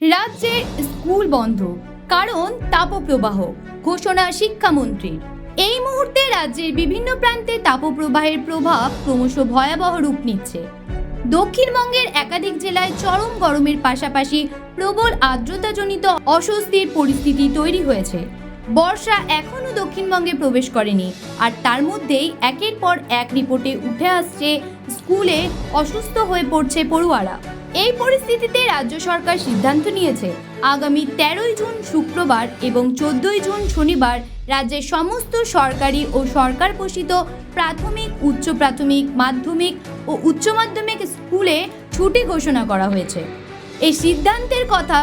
রাজ্যে স্কুল বন্ধ, কারণ তাপপ্রবাহ, ঘোষণা শিক্ষামন্ত্রীর। এই মুহূর্তে রাজ্যের বিভিন্ন প্রান্তে তাপপ্রবাহের প্রভাব ক্রমশ ভয়াবহ রূপ নিচ্ছে। দক্ষিণবঙ্গের একাধিক জেলায় চরম গরমের পাশাপাশি প্রবল আর্দ্রতাজনিত অস্বস্তির পরিস্থিতি তৈরি হয়েছে। বর্ষা এখনও দক্ষিণবঙ্গে প্রবেশ করেনি, আর তার মধ্যেই একের পর এক রিপোর্টে উঠে আসছে স্কুলে অসুস্থ হয়ে পড়ছে পড়ুয়ারা। এই পরিস্থিতিতে রাজ্য সরকার সিদ্ধান্ত নিয়েছে, আগামী তেরোই জুন শুক্রবার এবং চোদ্দই জুন শনিবার রাজ্যের সমস্ত সরকারি ও সরকার পোষিত প্রাথমিক, উচ্চ প্রাথমিক, মাধ্যমিক ও উচ্চ মাধ্যমিক স্কুলে ছুটি ঘোষণা করা হয়েছে। এই সিদ্ধান্তের কথা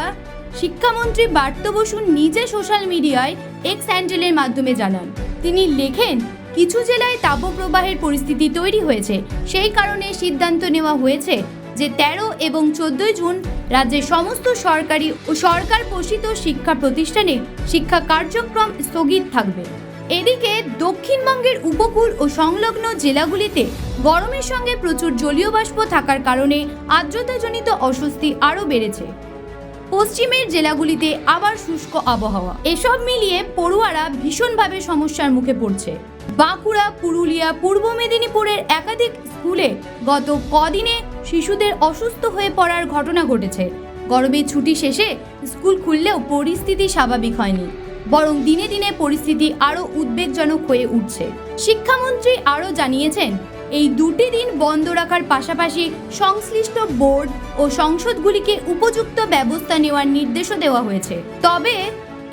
শিক্ষামন্ত্রী বার্ত বসু নিজে সোশ্যাল মিডিয়ায় এক্স হ্যান্ডেলের মাধ্যমে জানান। তিনি লেখেন, কিছু জেলায় তাপপ্রবাহের পরিস্থিতি তৈরি হয়েছে, সেই কারণে সিদ্ধান্ত নেওয়া হয়েছে যে তেরো এবং চোদ্দই জুন রাজ্যের সমস্ত সরকারি ও সরকার পোষিত শিক্ষা প্রতিষ্ঠানে শিক্ষা কার্যক্রম স্থগিত থাকবে। এদিকে দক্ষিণবঙ্গের উপকূল ও সংলগ্ন জেলাগুলিতে গরমের সঙ্গে প্রচুর জলীয় বাষ্প থাকার কারণে আর্দ্রতাজনিত অস্বস্তি আরও বেড়েছে। পশ্চিমের জেলাগুলিতে আবার শুষ্ক আবহাওয়া। এসব মিলিয়ে পড়ুয়ারা ভীষণভাবে সমস্যার মুখে পড়ছে। বাঁকুড়া, পুরুলিয়া, পূর্ব মেদিনীপুরের একাধিক স্কুলে গত কদিনে শিশুদের অসুস্থ হয়ে পড়ার ঘটনা ঘটেছে। গরমের ছুটি শেষে স্কুল খুললেও পরিস্থিতি স্বাভাবিক হয়নি। বরং দিনে দিনে পরিস্থিতি আরও উদ্বেগজনক হয়ে উঠছে। শিক্ষামন্ত্রী আরও জানিয়েছেন, এই দুটি দিন বন্ধ রাখার পাশাপাশি সংশ্লিষ্ট বোর্ড ও সংসদগুলিকে উপযুক্ত ব্যবস্থা নেওয়ার নির্দেশও দেওয়া হয়েছে। তবে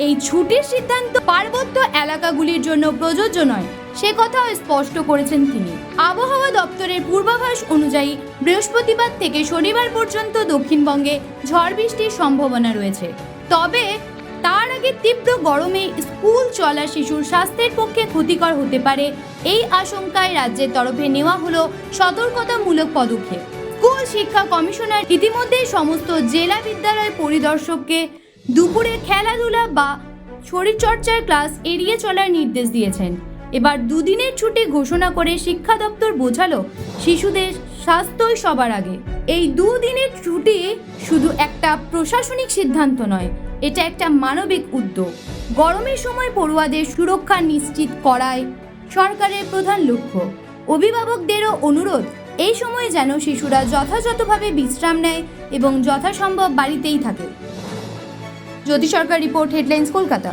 এই ছুটির সিদ্ধান্ত পার্বত্য এলাকাগুলির জন্য প্রযোজ্য নয়। সে কথাও স্পষ্ট করেছেন তিনি। আবহাওয়া দপ্তরের পূর্বাভাস অনুযায়ী বৃহস্পতিবার থেকে শনিবার পর্যন্ত দক্ষিণবঙ্গে ঝড় বৃষ্টির সম্ভাবনা রয়েছে। তবে তার আগে তীব্র গরমে স্কুল চলা শিশুর স্বাস্থ্যের পক্ষে ক্ষতিকর হতে পারে এই আশঙ্কায় রাজ্যের তরফে নেওয়া হলো সতর্কতামূলক পদক্ষেপ। স্কুল শিক্ষা কমিশনার ইতিমধ্যেই সমস্ত জেলা বিদ্যালয় পরিদর্শককে দুপুরে খেলাধুলা বা শরীরচর্চার ক্লাস এড়িয়ে চলার নির্দেশ দিয়েছেন। এবার দুদিনের ছুটি ঘোষণা করে শিক্ষা দপ্তর বোঝালো শিশুদের স্বাস্থ্যই সবার আগে। এই দুদিনের ছুটি শুধু একটা প্রশাসনিক সিদ্ধান্ত নয়, এটা একটা মানবিক উদ্যোগ। গরমের সময় পড়ুয়াদের সুরক্ষা নিশ্চিত করায় সরকারের প্রধান লক্ষ্য। অভিভাবকদেরও অনুরোধ, এই সময়ে যেন শিশুরা যথাযথভাবে বিশ্রাম নেয় এবং যথাসম্ভব বাড়িতেই থাকে। Jyoti Sarkar report, headlines, Kolkata.